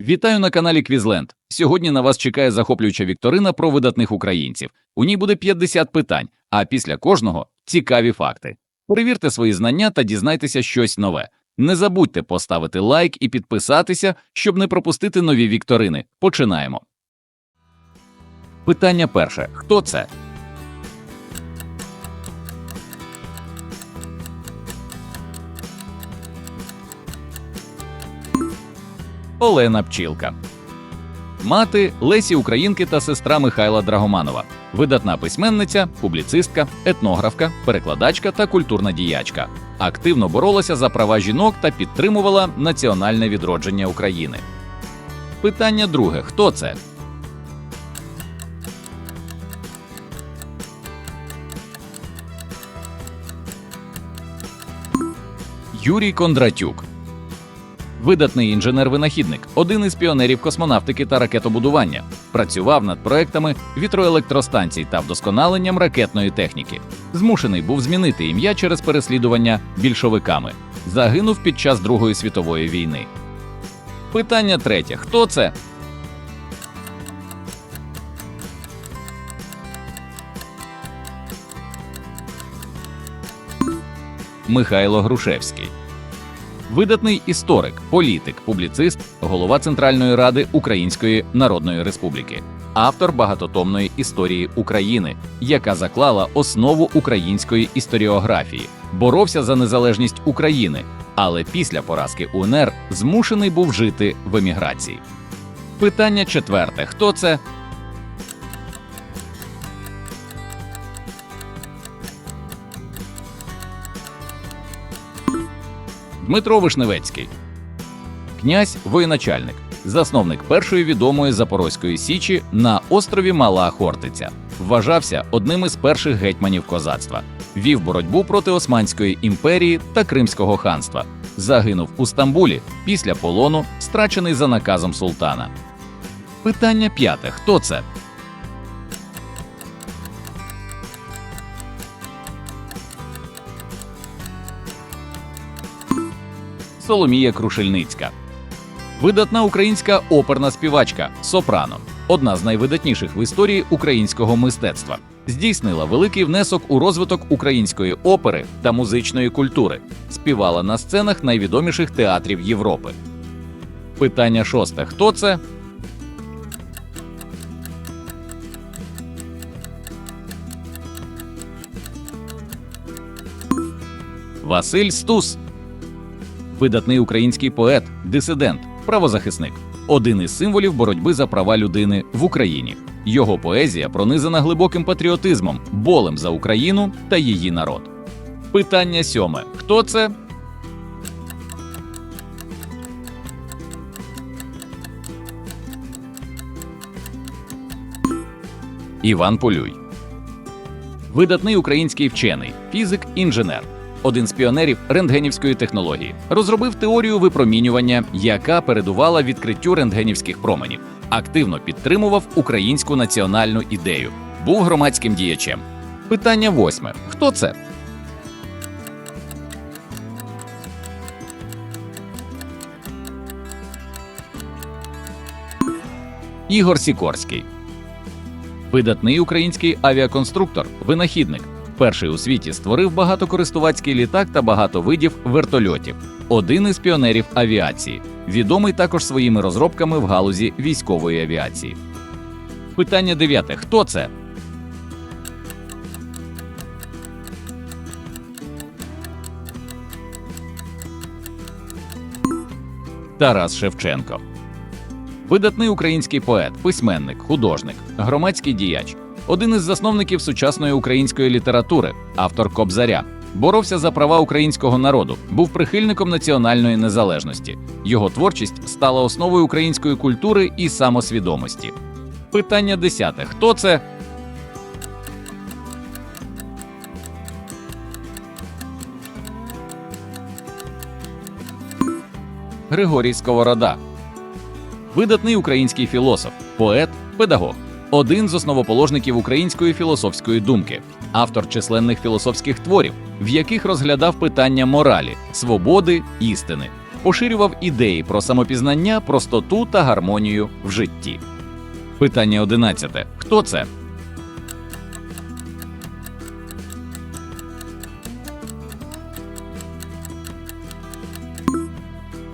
Вітаю на каналі Квізленд. Сьогодні на вас чекає захоплююча вікторина про видатних українців. У ній буде 50 питань, а після кожного цікаві факти. Перевірте свої знання та дізнайтеся щось нове. Не забудьте поставити лайк і підписатися, щоб не пропустити нові вікторини. Починаємо. Питання перше: хто це? Олена Пчілка. Мати Лесі Українки та сестра Михайла Драгоманова, видатна письменниця, публіцистка, етнографка, перекладачка та культурна діячка. Активно боролася за права жінок та підтримувала національне відродження України. Питання друге: хто це? Юрій Кондратюк. Видатний інженер-винахідник, один із піонерів космонавтики та ракетобудування, працював над проектами вітроелектростанцій та вдосконаленням ракетної техніки. Змушений був змінити ім'я через переслідування більшовиками. Загинув під час Другої світової війни. Питання третє: хто це? Михайло Грушевський. Видатний історик, політик, публіцист, голова Центральної ради Української Народної Республіки, автор багатотомної історії України, яка заклала основу української історіографії, боровся за незалежність України, але після поразки УНР змушений був жити в еміграції. Питання четверте: хто це? Дмитро Вишневецький, князь воєначальник, засновник першої відомої Запорозької січі на острові Мала Хортиця, вважався одним із перших гетьманів козацтва, вів боротьбу проти Османської імперії та Кримського ханства, загинув у Стамбулі після полону, страчений за наказом султана. Питання п'яте: хто це? Соломія Крушельницька. Видатна українська оперна співачка Сопрано, одна з найвидатніших в історії українського мистецтва, здійснила великий внесок у розвиток української опери та музичної культури, співала на сценах найвідоміших театрів Європи. Питання шосте: хто це? Василь Стус видатний український поет, дисидент, правозахисник, один із символів боротьби за права людини в Україні. Його поезія пронизана глибоким патріотизмом, болем за Україну та її народ. Питання сьоме: хто це? Іван Полюй. Видатний український вчений, фізик, інженер, один з піонерів рентгенівської технології, розробив теорію випромінювання, яка передувала відкриттю рентгенівських променів, активно підтримував українську національну ідею, був громадським діячем. Питання восьме: хто це? Ігор Сікорський. Видатний український авіаконструктор, винахідник, перший у світі створив багатокористувацький літак та багато видів вертольотів, один із піонерів авіації, відомий також своїми розробками в галузі військової авіації. Питання дев'яте: хто це? Тарас Шевченко. Видатний український поет, письменник, художник, громадський діяч, один із засновників сучасної української літератури, автор Кобзаря, боровся за права українського народу, був прихильником національної незалежності. Його творчість стала основою української культури і самосвідомості. Питання десяте: хто це? Григорій Сковорода. Видатний український філософ, поет, педагог, один з основоположників української філософської думки, автор численних філософських творів, в яких розглядав питання моралі, свободи, істини. поширював ідеї про самопізнання, простоту та гармонію в житті. Питання 11. Хто це?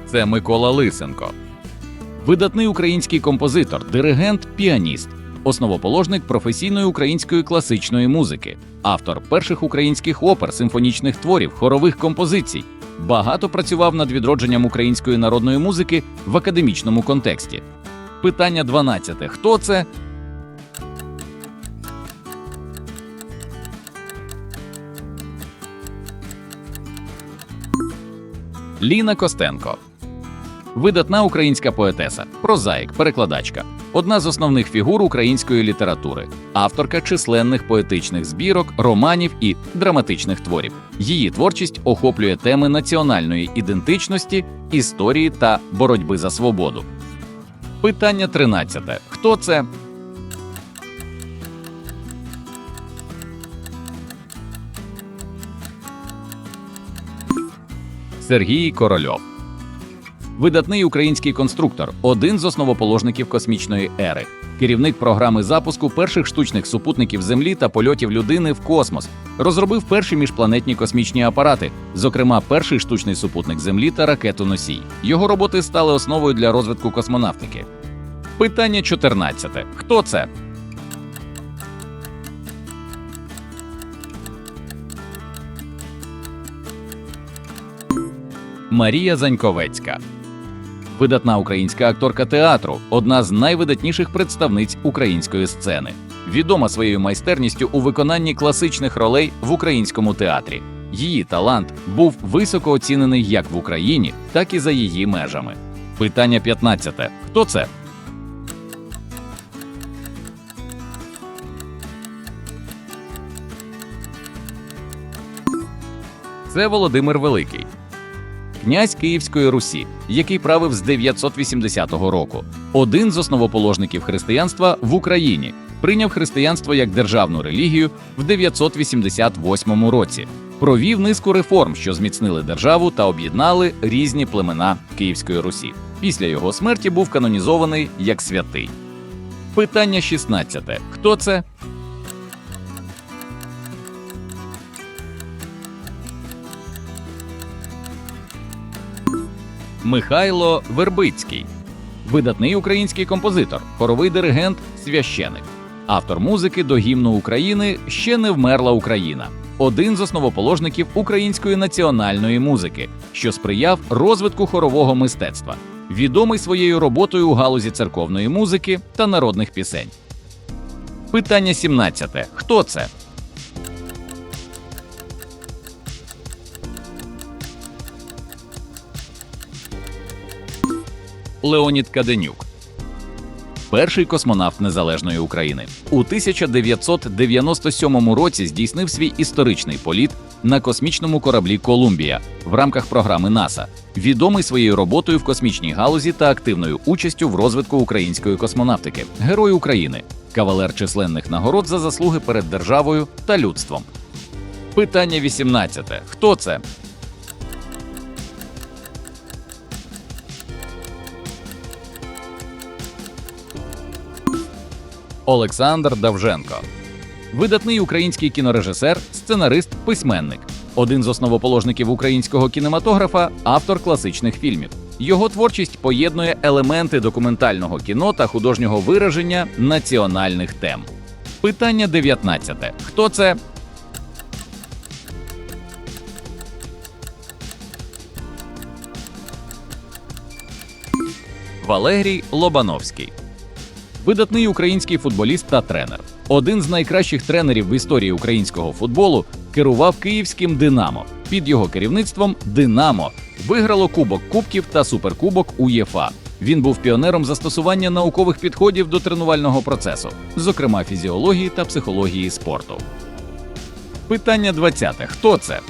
Це Микола Лисенко. Видатний український композитор, диригент, піаніст, основоположник професійної української класичної музики, автор перших українських опер, симфонічних творів, хорових композицій. Багато працював над відродженням української народної музики в академічному контексті. Питання 12. Хто це? Ліна Костенко. Видатна українська поетеса, прозаїк, перекладачка, одна з основних фігур української літератури, авторка численних поетичних збірок, романів і драматичних творів. Її творчість охоплює теми національної ідентичності, історії та боротьби за свободу. Питання 13. Хто це? Сергій Корольов. Видатний український конструктор, один з основоположників космічної ери, керівник програми запуску перших штучних супутників Землі та польотів людини в космос, розробив перші міжпланетні космічні апарати, зокрема, перший штучний супутник Землі та ракету Носій. Його роботи стали основою для розвитку космонавтики. Питання 14. Хто це? Марія Заньковецька. Видатна українська акторка театру, одна з найвидатніших представниць української сцени, відома своєю майстерністю у виконанні класичних ролей в українському театрі. Її талант був високо оцінений як в Україні, так і за її межами. Питання 15. Хто це? Це Володимир Великий князь Київської Русі, який правив з 980 року, один з основоположників християнства в Україні, прийняв християнство як державну релігію в 988 році, провів низку реформ, що зміцнили державу та об'єднали різні племена Київської Русі. Після його смерті був канонізований як святий. Питання 16. Хто це? Михайло Вербицький, видатний український композитор, хоровий диригент, священик, автор музики до гімну України Ще не вмерла Україна, один з основоположників української національної музики, що сприяв розвитку хорового мистецтва, відомий своєю роботою у галузі церковної музики та народних пісень. Питання 17. Хто це? Леонід Каденюк. Перший космонавт незалежної України у 1997 році здійснив свій історичний політ на космічному кораблі Колумбія в рамках програми НАСА, відомий своєю роботою в космічній галузі та активною участю в розвитку української космонавтики, герой України, кавалер численних нагород за заслуги перед державою та людством. Питання 18. Хто це? Олександр Давженко. Видатний український кінорежисер, сценарист, письменник, один з основоположників українського кінематографа, автор класичних фільмів. Його творчість поєднує елементи документального кіно та художнього вираження національних тем. Питання 19. Хто це? Валерій Лобановський видатний український футболіст та тренер. Один з найкращих тренерів в історії українського футболу керував київським Динамо. Під його керівництвом Динамо виграло Кубок Кубків та Суперкубок УЄФА. Він був піонером застосування наукових підходів до тренувального процесу, зокрема фізіології та психології спорту. Питання 20. Хто це?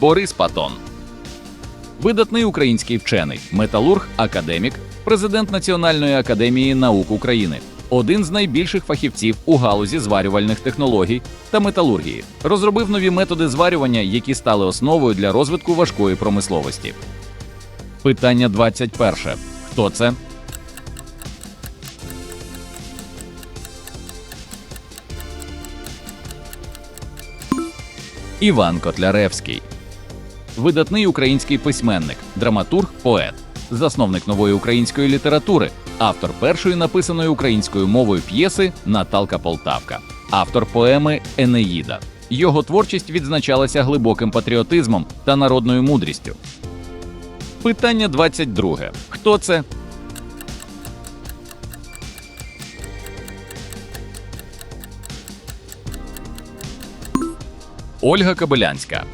Борис Патон. Видатний український вчений, металург, академік, президент Національної академії наук України, один з найбільших фахівців у галузі зварювальних технологій та металургії, розробив нові методи зварювання, які стали основою для розвитку важкої промисловості. Питання 21. Хто це? Іван Котляревський. Видатний український письменник, драматург, поет, засновник нової української літератури, автор першої написаної українською мовою п'єси Наталка Полтавка, автор поеми Енеїда. Його творчість відзначалася глибоким патріотизмом та народною мудрістю. Питання 22. Хто це? Ольга Кобилянська.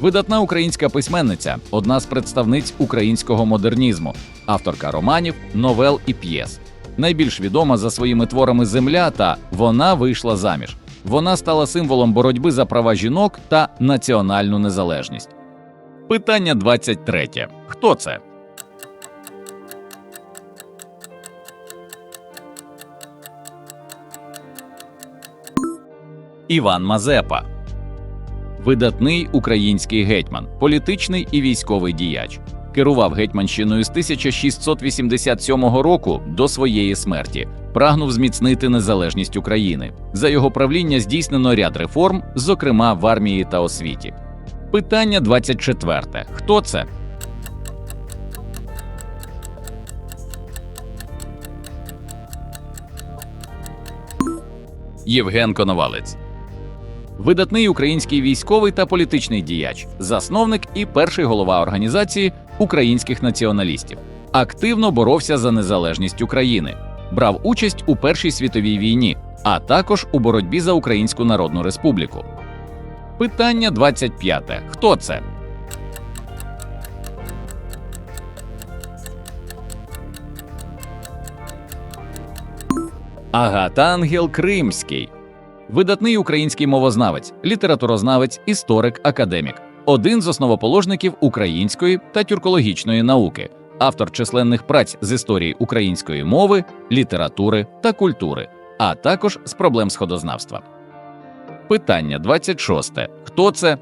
Видатна українська письменниця, одна з представниць українського модернізму, авторка романів, новел і п'єс. Найбільш відома за своїми творами Земля та Вона вийшла заміж. Вона стала символом боротьби за права жінок та національну незалежність. Питання 23. Хто це? Іван Мазепа. Видатний український гетьман, політичний і військовий діяч. Керував гетьманщиною з 1687 року до своєї смерті, прагнув зміцнити незалежність України. За його правління здійснено ряд реформ, зокрема в армії та освіті. Питання 24. Хто це? Євген Коновалець. Видатний український військовий та політичний діяч, засновник і перший голова організації українських націоналістів. Активно боровся за незалежність України, брав участь у Першій світовій війні, а також у боротьбі за Українську Народну Республіку. Питання 25. Хто це? Агата Ангел Кримський. Видатний український мовознавець, літературознавець, історик, академік, один з основоположників української та тюркологічної науки, автор численних праць з історії української мови, літератури та культури, а також з проблем сходознавства. Питання 26. Хто це?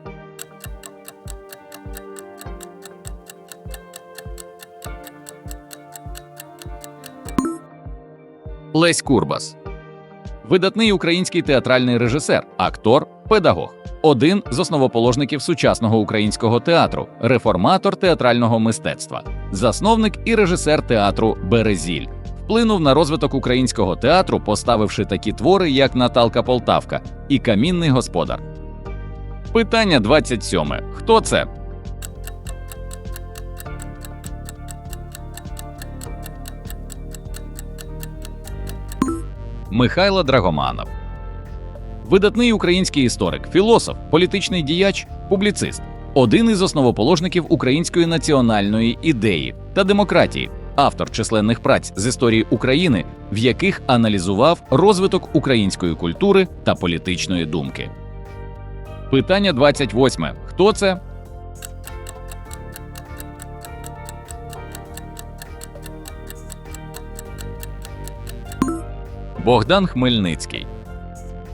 Лесь Курбас. Видатний український театральний режисер, актор, педагог, один з основоположників сучасного українського театру, реформатор театрального мистецтва, засновник і режисер театру Березіль. Вплинув на розвиток українського театру, поставивши такі твори, як Наталка Полтавка і Камінний господар. Питання 27. Хто це? Михайло Драгоманов. Видатний український історик, філософ, політичний діяч, публіцист, один із основоположників української національної ідеї та демократії, автор численних праць з історії України, в яких аналізував розвиток української культури та політичної думки. Питання 28. Хто це? Богдан Хмельницький.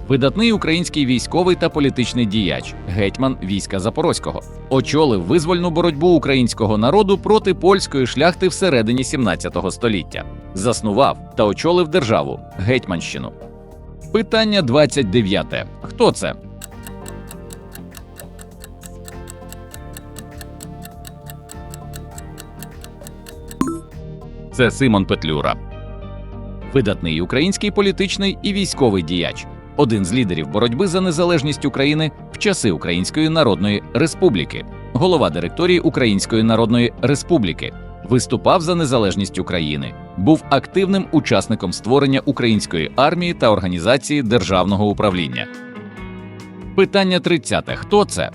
Видатний український військовий та політичний діяч, гетьман війська Запорозького, очолив визвольну боротьбу українського народу проти польської шляхти всередині 17 століття, заснував та очолив державу Гетьманщину. Питання 29. Хто це? Це Симон Петлюра. Видатний український політичний і військовий діяч, один з лідерів боротьби за незалежність України в часи Української Народної Республіки, голова директорії Української Народної Республіки, виступав за незалежність України, був активним учасником створення української армії та організації державного управління. Питання 30. Хто це?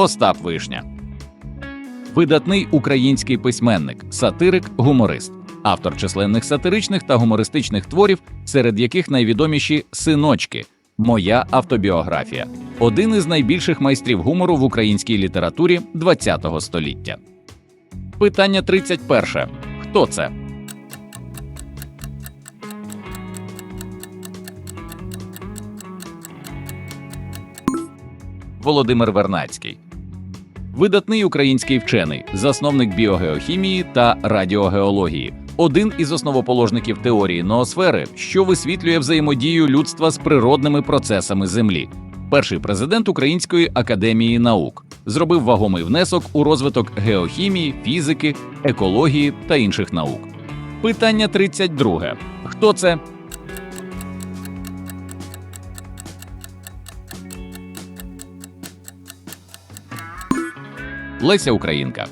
Остап Вишня. Видатний український письменник, сатирик, гуморист, автор численних сатиричних та гумористичних творів, серед яких найвідоміші синочки, Моя автобіографія один із найбільших майстрів гумору в українській літературі ХХ століття. Питання 31. Хто це? Володимир Вернацький. Видатний український вчений, засновник біогеохімії та радіогеології, один із основоположників теорії ноосфери, що висвітлює взаємодію людства з природними процесами Землі. Перший президент Української академії наук зробив вагомий внесок у розвиток геохімії, фізики, екології та інших наук. Питання 32. Хто це? Леся Українка.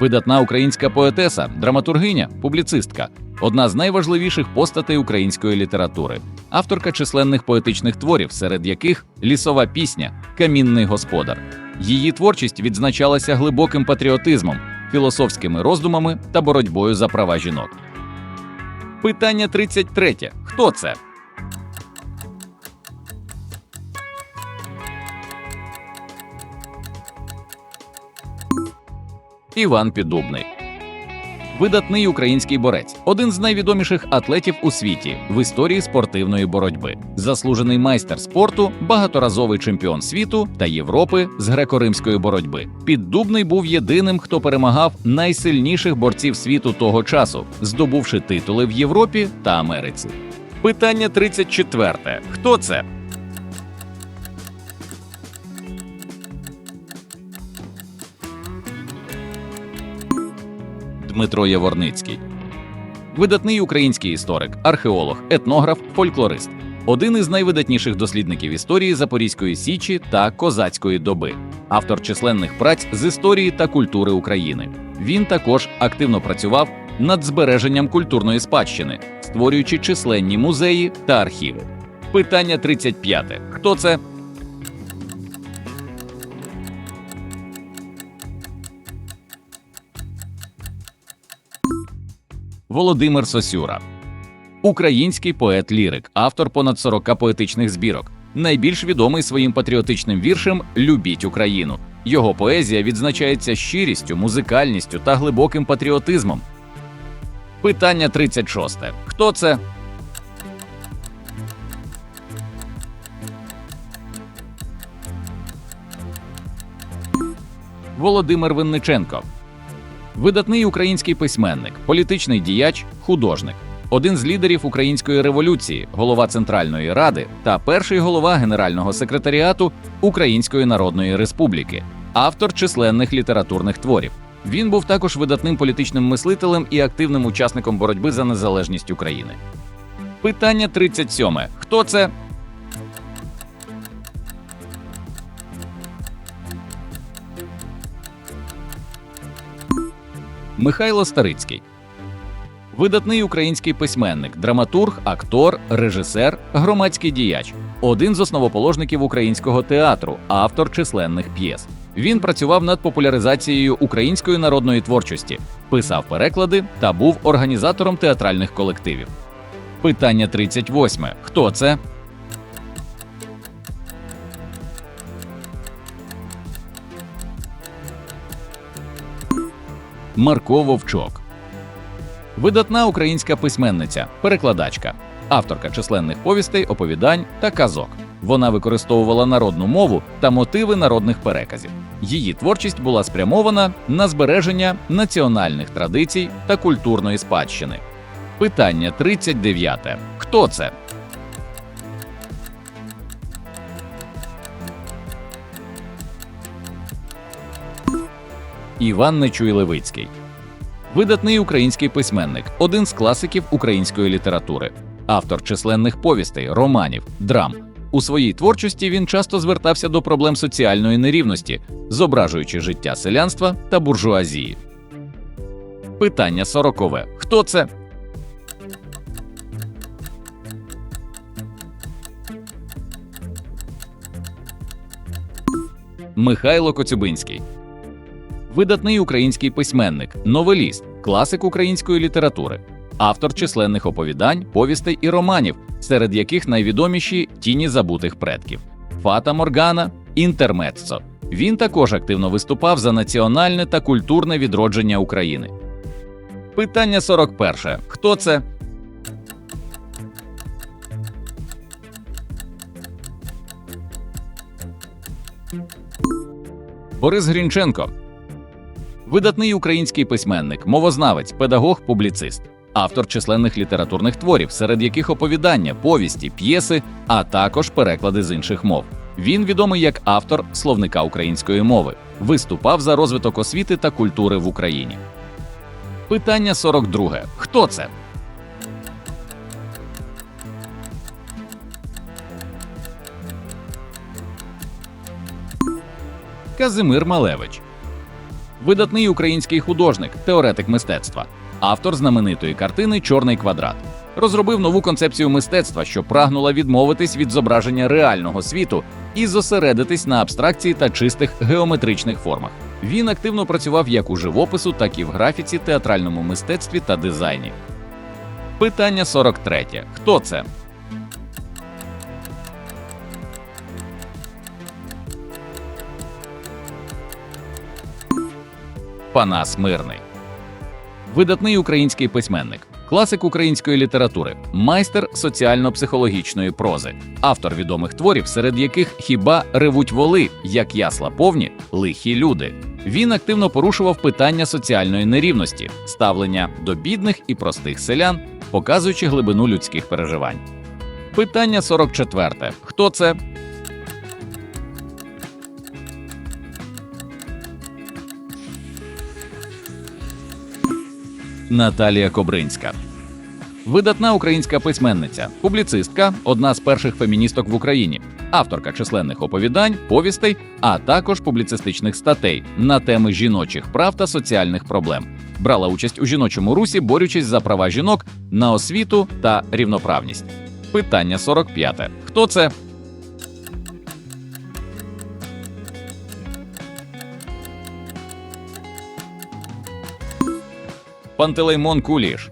Видатна українська поетеса, драматургиня, публіцистка, одна з найважливіших постатей української літератури, авторка численних поетичних творів, серед яких лісова пісня, камінний господар. Її творчість відзначалася глибоким патріотизмом, філософськими роздумами та боротьбою за права жінок. Питання 33. Хто це? Іван Піддубний. Видатний український борець, один з найвідоміших атлетів у світі в історії спортивної боротьби, заслужений майстер спорту, багаторазовий чемпіон світу та Європи з греко-римської боротьби. Піддубний був єдиним, хто перемагав найсильніших борців світу того часу, здобувши титули в Європі та Америці. Питання 34. Хто це? Дмитро Яворницький. Видатний український історик, археолог, етнограф, фольклорист, один із найвидатніших дослідників історії Запорізької Січі та козацької доби, автор численних праць з історії та культури України. Він також активно працював над збереженням культурної спадщини, створюючи численні музеї та архіви. Питання 35. Хто це? Володимир Сосюра. Український поет-лірик, автор понад 40 поетичних збірок. Найбільш відомий своїм патріотичним віршем Любіть Україну. Його поезія відзначається щирістю, музикальністю та глибоким патріотизмом. Питання 36. Хто це? Володимир Винниченко. Видатний український письменник, політичний діяч, художник, один з лідерів української революції, голова Центральної Ради та перший голова Генерального секретаріату Української Народної Республіки, автор численних літературних творів. Він був також видатним політичним мислителем і активним учасником боротьби за незалежність України. Питання 37. Хто це? Михайло Старицький. Видатний український письменник, драматург, актор, режисер, громадський діяч, один з основоположників українського театру, автор численних п'єс. Він працював над популяризацією української народної творчості, писав переклади та був організатором театральних колективів. Питання 38. Хто це? Марко Вовчок. Видатна українська письменниця, перекладачка, авторка численних повістей, оповідань та казок. Вона використовувала народну мову та мотиви народних переказів. Її творчість була спрямована на збереження національних традицій та культурної спадщини. Питання 39. Хто це? Іван Нечуй Левицький. Видатний український письменник, один з класиків української літератури, автор численних повістей, романів, драм. У своїй творчості він часто звертався до проблем соціальної нерівності, зображуючи життя селянства та буржуазії. Питання сорокове. Хто це? Михайло Коцюбинський. Видатний український письменник, новеліст, класик української літератури, автор численних оповідань, повістей і романів, серед яких найвідоміші тіні забутих предків. Фата Моргана, Інтермеццо. Він також активно виступав за національне та культурне відродження України. Питання 41. Хто це? Борис Грінченко. Видатний український письменник, мовознавець, педагог, публіцист, автор численних літературних творів, серед яких оповідання, повісті, п'єси, а також переклади з інших мов. Він відомий як автор словника української мови, виступав за розвиток освіти та культури в Україні. Питання 42. Хто це? Казимир Малевич. Видатний український художник, теоретик мистецтва, автор знаменитої картини Чорний квадрат. Розробив нову концепцію мистецтва, що прагнула відмовитись від зображення реального світу і зосередитись на абстракції та чистих геометричних формах. Він активно працював як у живопису, так і в графіці, театральному мистецтві та дизайні. Питання 43. Хто це? Панас Мирний. Видатний український письменник, класик української літератури, майстер соціально-психологічної прози, автор відомих творів, серед яких хіба ревуть воли, як ясла повні, лихі люди. Він активно порушував питання соціальної нерівності, ставлення до бідних і простих селян, показуючи глибину людських переживань. Питання 44. Хто це? Наталія Кобринська. Видатна українська письменниця, публіцистка, одна з перших феміністок в Україні, авторка численних оповідань, повістей, а також публіцистичних статей на теми жіночих прав та соціальних проблем. Брала участь у жіночому русі, борючись за права жінок на освіту та рівноправність. Питання 45. Хто це? Пантелеймон Куліш.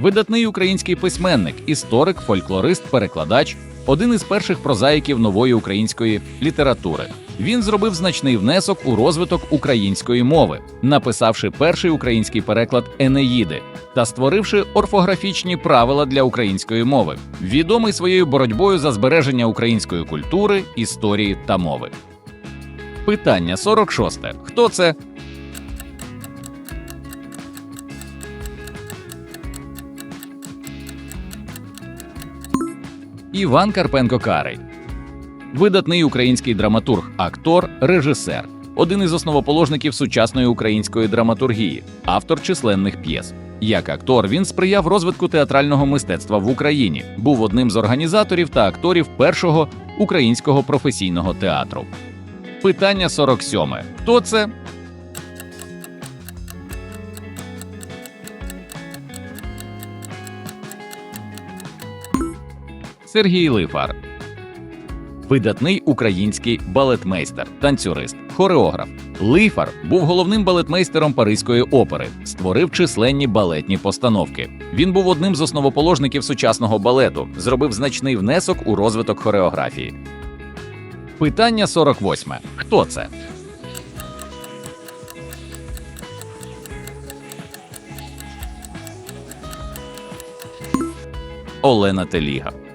Видатний український письменник, історик, фольклорист, перекладач, один із перших прозаїків нової української літератури. Він зробив значний внесок у розвиток української мови, написавши перший український переклад Енеїди та створивши орфографічні правила для української мови, відомий своєю боротьбою за збереження української культури, історії та мови. Питання 46. Хто це? Іван Карпенко Карий. Видатний український драматург, актор, режисер, один із основоположників сучасної української драматургії, автор численних п'єс. Як актор він сприяв розвитку театрального мистецтва в Україні, був одним з організаторів та акторів першого українського професійного театру. Питання 47. Хто це? Сергій Лифар. Видатний український балетмейстер, танцюрист, хореограф. Лифар був головним балетмейстером Паризької опери, створив численні балетні постановки. Він був одним з основоположників сучасного балету, зробив значний внесок у розвиток хореографії. Питання 48. Хто це? Олена Теліга.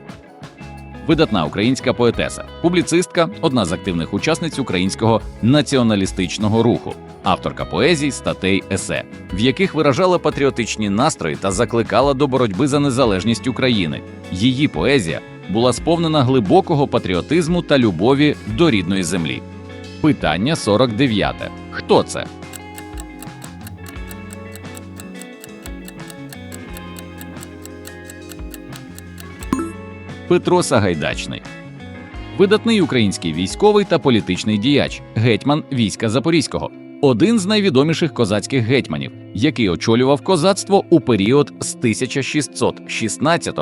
Видатна українська поетеса, публіцистка, одна з активних учасниць українського націоналістичного руху, авторка поезій, статей, есе, в яких виражала патріотичні настрої та закликала до боротьби за незалежність України. Її поезія була сповнена глибокого патріотизму та любові до рідної землі. Питання 49. Хто це? Петро Сагайдачний. Видатний український військовий та політичний діяч, гетьман війська Запорізького, один з найвідоміших козацьких гетьманів, який очолював козацтво у період з 1616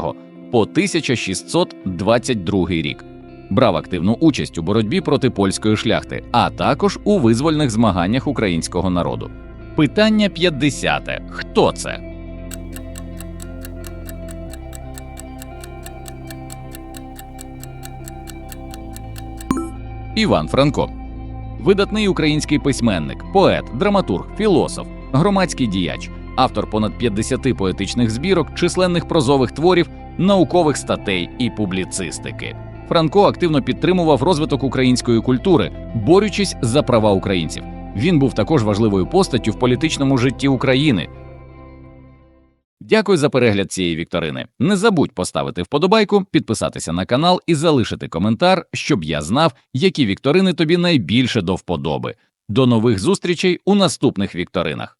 по 1622 рік. Брав активну участь у боротьбі проти польської шляхти, а також у визвольних змаганнях українського народу. Питання 50. Хто це? Іван Франко. Видатний український письменник, поет, драматург, філософ, громадський діяч, автор понад 50 поетичних збірок, численних прозових творів, наукових статей і публіцистики. Франко активно підтримував розвиток української культури, борючись за права українців. Він був також важливою постаттю в політичному житті України. Дякую за перегляд цієї вікторини. Не забудь поставити вподобайку, підписатися на канал і залишити коментар, щоб я знав, які вікторини тобі найбільше до вподоби. До нових зустрічей у наступних вікторинах.